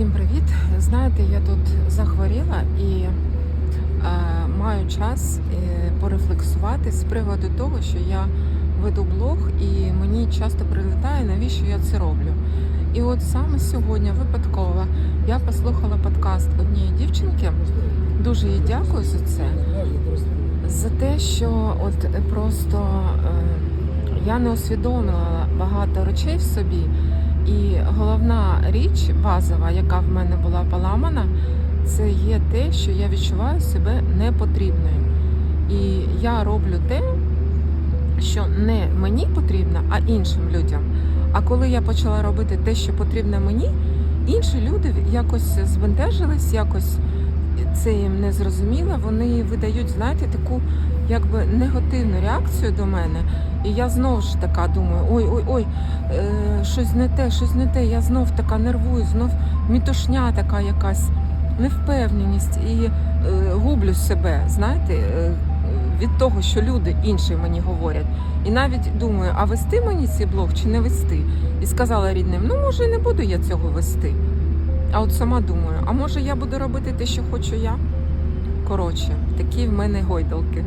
Всім привіт! Знаєте, я тут захворіла і е, маю час е, порефлексувати з приводу того, що я веду блог і мені часто прилітає, навіщо я це роблю. І от саме сьогодні випадково я послухала подкаст однієї дівчинки. Дуже їй дякую за це. За те, що от просто е, я не усвідомила багато речей в собі. І головна річ базова, яка в мене була поламана, це є те, що я відчуваю себе непотрібною. І я роблю те, що не мені потрібно, а іншим людям. А коли я почала робити те, що потрібно мені, інші люди якось збентежились, якось це їм не зрозуміло. Вони видають, знаєте, таку якби негативну реакцію до мене. І я знову ж така думаю, ой, ой, ой, е, щось не те, щось не те. Я знов така нервую, знов мітушня така якась, невпевненість і е, гублю себе, знаєте, е, від того, що люди інші мені говорять. І навіть думаю, а вести мені цей блог чи не вести? І сказала рідним, ну може не буду я цього вести. А от сама думаю, а може я буду робити те, що хочу я? Коротше, такі в мене гойдалки.